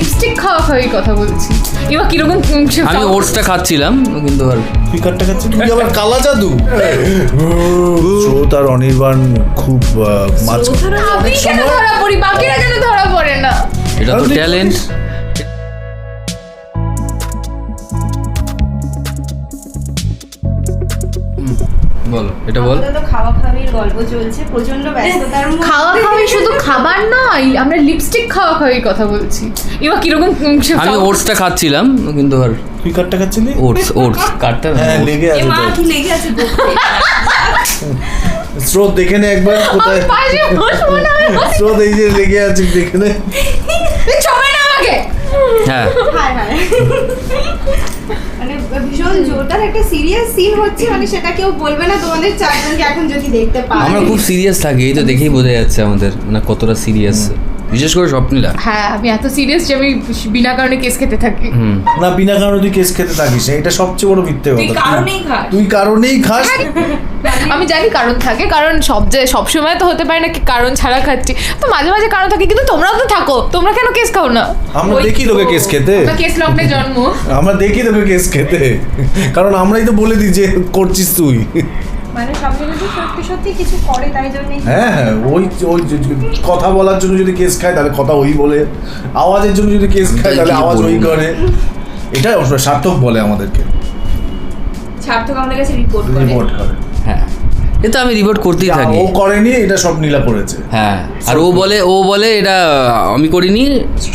Lipstick খাওয়া খাওয়াই কথা বলছি। এবার কীরকম আমি ওটসটা খাচ্ছিলাম কিন্তু আর ফিকারটা খাচ্ছি তুই আবার কালা জাদু? স্রোত আর অনির্বাণ খুব মাছ মাঝ আমি কেন ধরা পড়ি? বাকিরা কেন ধরা পড়ে না? এটা তো ট্যালেন্ট বলো এটা বল। খাওয়া খাওয়ির গল্প চলছে প্রচণ্ড ব্যস্ততার মধ্যে। খাওয়া খাওয়াই শুধু খাবার নয় আমরা লিপস্টিক খাওয়া খাওয়াই কথা বলছি। এবার কীরকম সে- আমি ওটসটা খাচ্ছিলাম কিন্তু আর তুই কাটটা খাচ্ছিলি? ওটস ওটস কাটতে না, হ্যাঁ লেগে আছে মা কি লেগে আছে স্রোত দেখে নে একবার কোথায়। স্রোত এই যে লেগে আছে দেখে নে। ছবে না আমাকে। হ্যাঁ। হায় হায়। ভীষণ জোরদার একটা সিরিয়াস সিন হচ্ছে মানে সেটা কেউ বলবে না তোমাদের চারজনকে এখন যদি দেখতে আমরা খুব সিরিয়াস থাকি এই তো দেখেই বোঝা যাচ্ছে আমাদের মানে কতটা সিরিয়াস বিশেষ করে স্বপ্নীলা। হ্যাঁ আমি এত সিরিয়াস যে আমি বিনা কারণে কেস খেতে থাকি। হুম। না বিনা কারণে তুই কেস খেতে থাকিস না, এটা সবচেয়ে বড় মিথ্যে তুই কথা। কারণেই খাস। তুই কারণেই খাস? আমি জানি কারণ থাকে কারণ সব যে সব সময় তো হতে পারে না কি কারণ ছাড়া খাচ্ছি। তো মাঝে মাঝে কারণ থাকে কিন্তু তোমরাও তো থাকো তোমরা কেন কেস খাও না? আমরা দেখি। তোকে কেস খেতে। কেস লগ্নে জন্ম। আমরা দেখি তোকে কেস খেতে। কারণ আমরাই তো বলে দিই যে করছিস তুই। মানে সব যদি সত্যি সত্যি কিছু করে তাই জন্যই হ্যাঁ হ্যাঁ ওই ওই কথা বলার জন্য যদি কেস খায় তাহলে কথা ওই বলে। আওয়াজের জন্য যদি কেস খায় তাহলে আওয়াজ ওই করে। এটাই সার্থক বলে আমাদেরকে। সার্থক আমাদের কাছে রিপোর্ট করে। রিপোর্ট করে। হ্যাঁ। এ তো আমি রিপোর্ট করতেই থাকি। ও করেনি এটা সব নীলা করেছে হ্যাঁ আর ও বলে ও বলে এটা আমি করিনি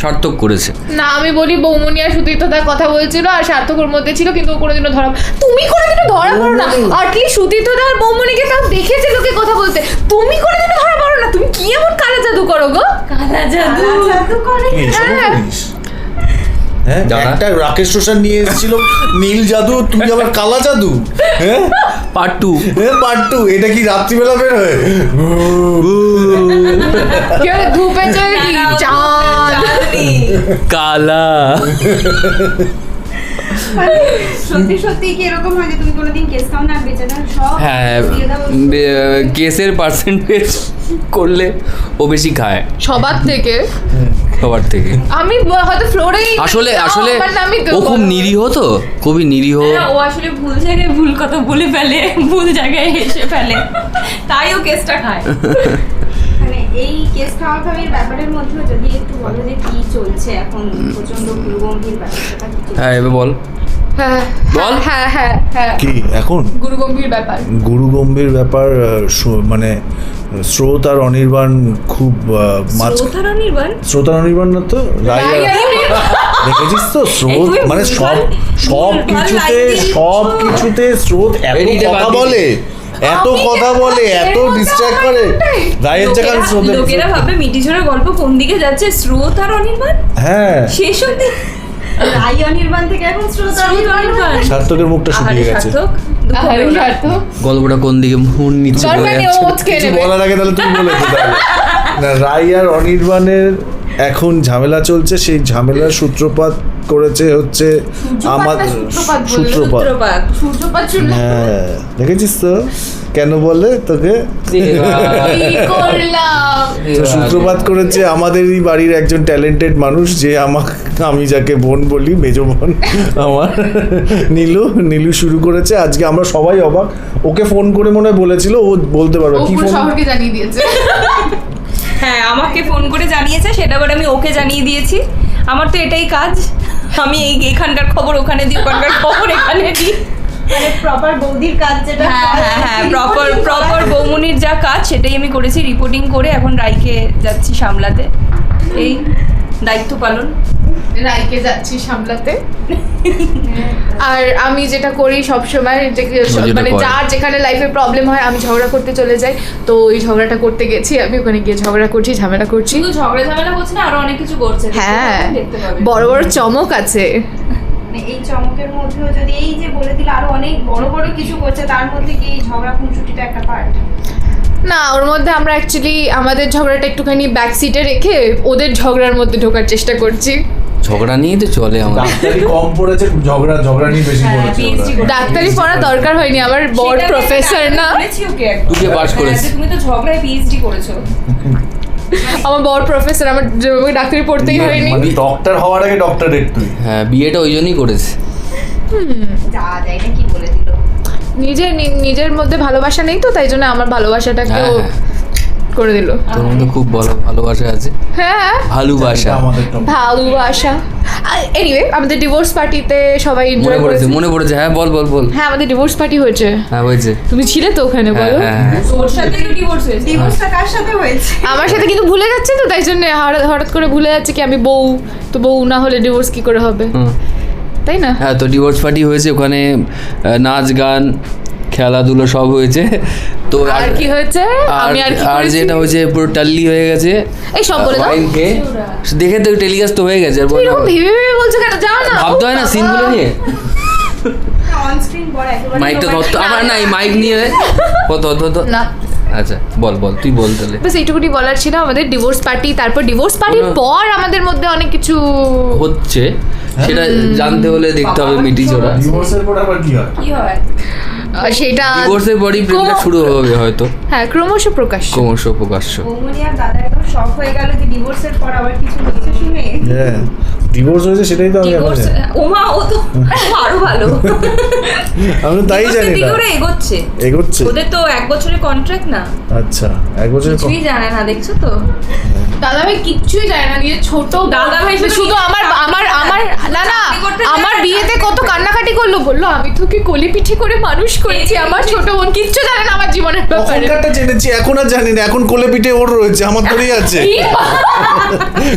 সার্থক করেছে। না আমি বলি বৌমনি আর সুতীর্থতার কথা বলছিল আর সার্থকর মধ্যে ছিল কিন্তু ও কোনোদিনও ধরা তুমি কোনোদিনও ধরা পড়ো না। আটলিস্ট সুতীর্থতা আর বৌমনিকে তাও দেখেছে লোকে কথা বলতে। তুমি কোনোদিনও ধরা পড়ো না। তুমি কি এমন কালা জাদু করো গো? কালা জাদু? জাদু করে হ্যাঁ। হ্যাঁ একটা রাকেশ রোশন নিয়ে এসেছিল নীল জাদু তুমি আবার কালা জাদু হ্যাঁ? পার্ট টু হ্যাঁ পার্ট টু এটা কি রাত্রিবেলা বের হয়? ধূপে কালা। হয় যে তুমি কোনোদিন কেস খাও না? বেচারা সব হ্যাঁ কেসের পার্সেন্টেজ করলে ও বেশি খায়। সবার থেকে? সবার থেকে। আমি হয়তো ফ্লোরেই আসলে আসলে ও খুব নিরীহ তো খুবই নিরীহ। ও আসলে ভুল জায়গায় ভুল কথা বলে ফেলে ভুল জায়গায় এসে ফেলে। তাই ও কেসটা খায়। এই কেস খাওয়া খাওয়ির ব্যাপারের মধ্যে যদি একটু বলো যে কি চলছে এখন প্রচণ্ড গুরুগম্ভীর ব্যাপারটা কি হ্যাঁ এবার বল। হ্যাঁ বল। হ্যাঁ হ্যাঁ হ্যাঁ কি এখন? গুরু গম্ভীর ব্যাপার মানে স্রোত আর অনির্বাণ খুব মাঝ শ্রোতারা স্রোত আর অনির্বাণ না তো? আর- দেখেছিস তো স্রোত? মানে সব সব কিছুতে সব কিছুতে স্রোত এত কথা বলে। এত কথা বলে এত ডিস্ট্রাক্ট আমার করে? রায়ের জায়গায় লোকেরা- স্রোতের লোকেরা ভাববে মিটিঝোড়া গল্প কোন দিকে যাচ্ছে? স্রোত আর অনির্বাণ? হ্যাঁ। শেষ অব্দি রাই অনির্বাণ থেকে এখন স্রোত আর অনির্বাণ। সার্থকের মুখটা শুকিয়ে গেছে। গল্পটা কোন দিকে মন নিচ্ছে বলার আগে তাহলে তুমি বলে দে তাহলে। না রাই আর অনির্বাণের এখন ঝামেলা চলছে সেই ঝামেলার সূত্রপাত করেছে হচ্ছে আমার সূত্রপাত হ্যাঁ দেখেছিস তো? কেন বলে তোকে? সূত্রপাত করেছে আমাদেরই বাড়ির একজন ট্যালেন্টেড মানুষ যে আমাকে আমি যাকে বোন বলি মেজ বোন আমার নীলু। নীলু শুরু করেছে আজকে আমরা সবাই অবাক। ওকে ফোন করে মনে হয় বলেছিল ও বলতে পারবে। কি ফোন? জানিয়ে দিয়েছে। হ্যাঁ আমাকে ফোন করে জানিয়েছে সেটা আবার আমি ওকে জানিয়ে দিয়েছি। আমার তো এটাই কাজ। আমি এই এখানকার খবর ওখানে দিই ওখানকার খবর এখানে দিই। মানে প্রপার বৌদির কাজ যেটা হ্যাঁ হ্যাঁ হ্যাঁ প্রপার প্রপার বৌমনির যা কাজ সেটাই আমি করেছি রিপোর্টিং করে এখন রাইকে যাচ্ছি সামলাতে। এই দায়িত্ব পালন। রাইকে যাচ্ছি সামলাতে। আর আমি যেটা করি সব সময় মানে যার যেখানে লাইফে প্রবলেম হয় আমি ঝগড়া করতে চলে যাই। তো ওই ঝগড়াটা করতে গেছি আমি ওখানে গিয়ে ঝগড়া করছি ঝামেলা করছি। শুধু ঝগড়া ঝামেলা করছে না আরও অনেক কিছু করছে। হ্যাঁ বড় বড় চমক আছে। মানে এই চমকের মধ্যেও যদি এই যে বলে দিল আরও অনেক বড় বড় কিছু করছে তার মধ্যে কি এই ঝগড়া খুনসুটিটা একটা পার্ট না ওর মধ্যে আমরা অ্যাকচুয়ালি আমাদের ঝগড়াটা একটুখানি ব্যাক সিটে রেখে ওদের ঝগড়ার মধ্যে ঢোকার চেষ্টা করছি। ঝগড়া নিয়েই তো চলে আমার। ডাক্তারি কম পড়েছে ঝগড়া ঝগড়া নিয়ে বেশি হ্যাঁ, পড়েছে। ডাক্তারি পড়া দরকার হয়নি আমার বড় প্রফেসর না। তুই পাস হ্যাঁ, করেছিস? তুমি তো ঝগড়ায় পিএইচডি করেছ। আমার বড় প্রফেসর আমার ডাক্তারি পড়তেই হয়নি। মানে ডক্টর হওয়ার আগে ডক্টরেট তুই। হ্যাঁ বিয়েটা ওই জন্যই করেছে। যা যায় না কি বলে দিল। নিজের নিজের মধ্যে ভালোবাসা নেই তো তাই জন্য আমার ভালোবাসাটাকেও হ্যাঁ, করে দিল। তোর মধ্যে খুব বড় ভালোবাসা আছে। হ্যাঁ ভালোবাসা। আমাদের topic। ভালোবাসা। এনিওয়ে আমাদের ডিভোর্স পার্টিতে সবাই মনে এনজয় পড়েছে করেছে। মনে পড়েছে। হ্যাঁ বল বল বল। হ্যাঁ আমাদের ডিভোর্স পার্টি হয়েছে। হ্যাঁ হয়েছে। তুমি ছিলে তো ওখানে হ্যাঁ বলো। হ্যাঁ হ্যাঁ। তোর সাথে ডিভোর্স হয়েছে। ডিভোর্সটা কার সাথে হয়েছে? আমার সাথে কিন্তু ভুলে যাচ্ছে তো তাই জন্য হঠাৎ হঠাৎ করে ভুলে যাচ্ছে কি আমি বউ। তো বউ না হলে ডিভোর্স কি করে হবে। তাই না? হ্যাঁ তো ডিভোর্স পার্টি হয়েছে ওখানে নাচ গান খেলাধুলো সব হয়েছে। তো আর কি হয়েছে? আমি আর কি আর যেটা হয়েছে পুরো টাল্লি হয়ে গেছে। এই সব বলে দাও। ওয়াইন দেখে তো টেলিকাস্ট তো হয়ে গেছে আর বলো- ভেবে ভেবে বলছো কেন? যাও না ভাবতে হয় না সিনগুলো। নিয়ে? অন স্ক্রিন বড় একেবারে মাইকটা ধরতো আমার না এই মাইক নিয়ে কত কত কত না। আচ্ছা বল বল তুই বল তাহলে। বাস এইটুকুনি বলার ছিল আমাদের ডিভোর্স পার্টি তারপর ডিভোর্স পার্টির পর আমাদের মধ্যে অনেক কিছু হচ্ছে। সেটা জানতে হলে দেখতে হবে মিটি চোরা ডিভোর্সের পর আবার কি হয়? কি হয়? সেটা ডিভোর্সের পরই প্রেমটা শুরু হবে হয়তো। হ্যাঁ ক্রমশ প্রকাশ ক্রমশ প্রকাশ্য। দাদা একদম শখ হয়ে গেল যে ডিভোর্সের পর আবার কিছু হচ্ছে শুনে। হ্যাঁ ডিভোর্স হয়েছে সেটাই তো আমি এখন ডিভোর্স জানি। ওমা ও তো আরও ভালো। আমি তাই জানি না ওরা এগোচ্ছে। এগোচ্ছে? ওদের তো এক বছরের কন্ট্রাক্ট না। আচ্ছা এক বছরের কিছুই জানে না দেখছ তো? দাদা ভাই কিচ্ছুই যায় না নিজের ছোট দাদা ভাই শুধু আমার আমার আমার না না আমার বিয়েতে কত কান্নাকাটি করল বলল আমি তোকে কোলে পিঠে করে মানুষ করেছি আমার ছোট বোন কিচ্ছু জানে জীবনের ব্যাপারে? তখনকারটা জেনেছি এখন আর জানি না এখন কোলে পিঠে ওর রয়েছে আমার ধরেই আছে।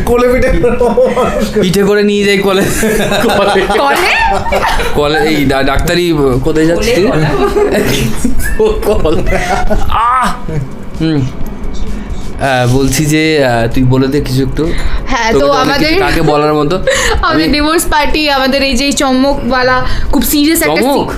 কোলে পিঠে পিঠে করে নিয়ে যাই কলে। কলে। কলে? এই ডাক্তারি কোথায় ও, কল। আহ! হুম। বলছি যে তুই বলে দে কিছু একটু। হ্যাঁ তো আমাদের কাকে বলার মতো? আমাদের ডিভোর্স পার্টি আমাদের এই যে চমকওয়ালা খুব সিরিয়াস একটা চমক?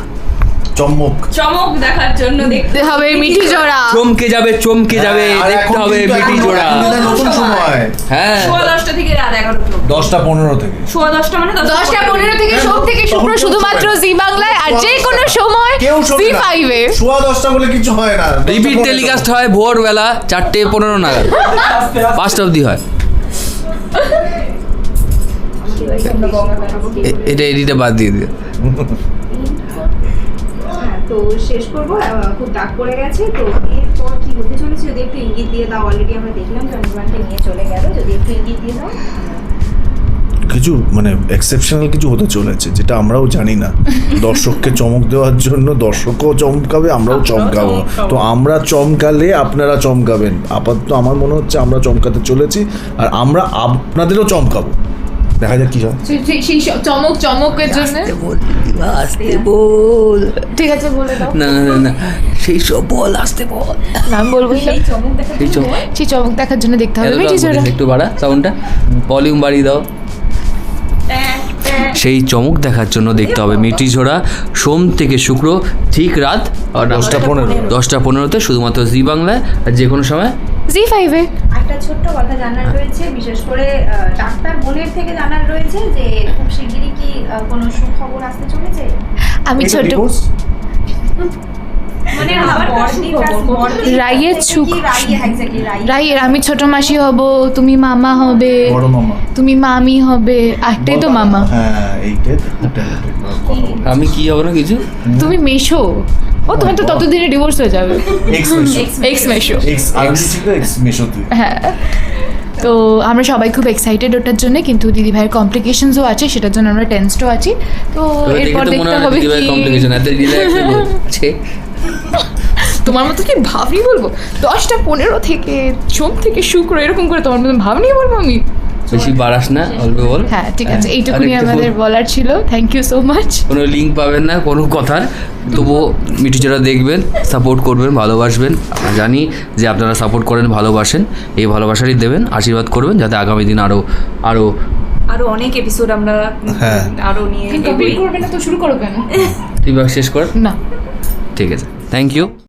চম্মক চমক দেখার জন্য দেখতে হবে মিঠি জোড়া। চমকে যাবে চমকে যাবে দেখতে হবে জোড়া। নতুন- সময়। হ্যাঁ। সোয়া দশটা থেকে রাত এগারোটা দশটা পনেরো থেকে। সোয়া দশটা মানে দশটা পনেরো। থেকে সোম থেকে শুক্র শুধুমাত্র জি বাংলায় আর যে কোনো সময় জি ফাইভে সোয়া দশটা বলে কিছু হয় না। রিপিট টেলিকাস্ট হয় ভোরবেলা চারটে পনেরো নাগাদ। পাঁচটা অবধি হয়। এটা এডিটে বাদ দিয়ে দিও। হ্যাঁ তো শেষ করব খুব দাগ পড়ে গেছে তো এরপর কি হতে চলেছে যদি একটু ইঙ্গিত দিয়ে দাও অলরেডি আমরা দেখলাম যে অনুমানটা নিয়ে চলে গেল যদি একটু ইঙ্গিত দিয়ে দাও। কিছু মানে এক্সেপশনাল কিছু হতে চলেছে যেটা আমরাও জানি না। দর্শককে চমক দেওয়ার জন্য দর্শকও চমকাবে আমরাও চমকাবো। তো আমরা চমকালে আপনারা চমকাবেন। আপাতত আমার মনে হচ্ছে আমরা চমকাতে চলেছি আর আমরা আপনাদেরও চমকাবো। দেখা যাক কি হয়। সেই- সেই- সেই সব চমক চমকের জন্য? আসতে বল। ঠিক আছে বলে দাও। না না না সেই সব বল আসতে বল। নাম বলব সেই চমক দেখার সেই চমক। দেখার জন্য দেখতে হবে। একটু বাড়া সাউন্ডটা ভলিউম বাড়িয়ে দাও। সেই চমক দেখার জন্য দেখতে হবে মিটি ঝোড়া সোম থেকে শুক্র ঠিক রাত দশটা পনেরো। দশটা পনেরোতে শুধুমাত্র জি বাংলায় আর যে কোনো সময় জি ফাইভে একটা ছোট্ট কথা জানার রয়েছে বিশেষ করে ডাক্তার বোনের থেকে জানার রয়েছে যে খুব শিগগিরই কি কোনো সুখবর আসতে চলেছে? আমি ছোট? মানে রাইয়ের আমি ছোট মাসি হব তুমি মামা হবে তুমি মামি হবে একটাই তো মামা। হ্যাঁ। আমি কি হবে না কিছু? তুমি মেশো। ও তুমি তো ততদিনে ডিভোর্স হয়ে যাবে। মেশো। এক্স মেশো। হ্যাঁ। তো আমরা সবাই খুব এক্সাইটেড ওটার জন্য কিন্তু দিদি ভাইয়ের কমপ্লিকেশনসও আছে সেটার জন্য আমরা টেন্সডও আছি। তো এরপর দেখতে হবে কি কমপ্লিকেশন এত রিল্যাক্স আছে তোমার মতো কি ভাব নিয়ে বলব? দশটা পনেরো থেকে সোম থেকে শুক্র এরকম করে তোমার মতো ভাব নিয়ে বলব আমি? বেশি বাড়াস না অল্প বল। হ্যাঁ ঠিক আছে এইটুকুনি আরেকটু আমাদের বলার ছিল। থ্যাংক ইউ সো মাচ কোনো লিঙ্ক পাবেন না কোনো কথার। তবুও মিটিচোরা দেখবেন সাপোর্ট করবেন ভালোবাসবেন। জানি যে আপনারা সাপোর্ট করেন ভালোবাসেন। এই ভালোবাসারই দেবেন আশীর্বাদ করবেন যাতে আগামী দিন আরও আরও আরও অনেক এপিসোড আমরা হ্যাঁ। আরও নিয়ে কমপ্লিট। করবে না তো শুরু করো কেন? তুই শেষ কর? না। ঠিক আছে। Thank you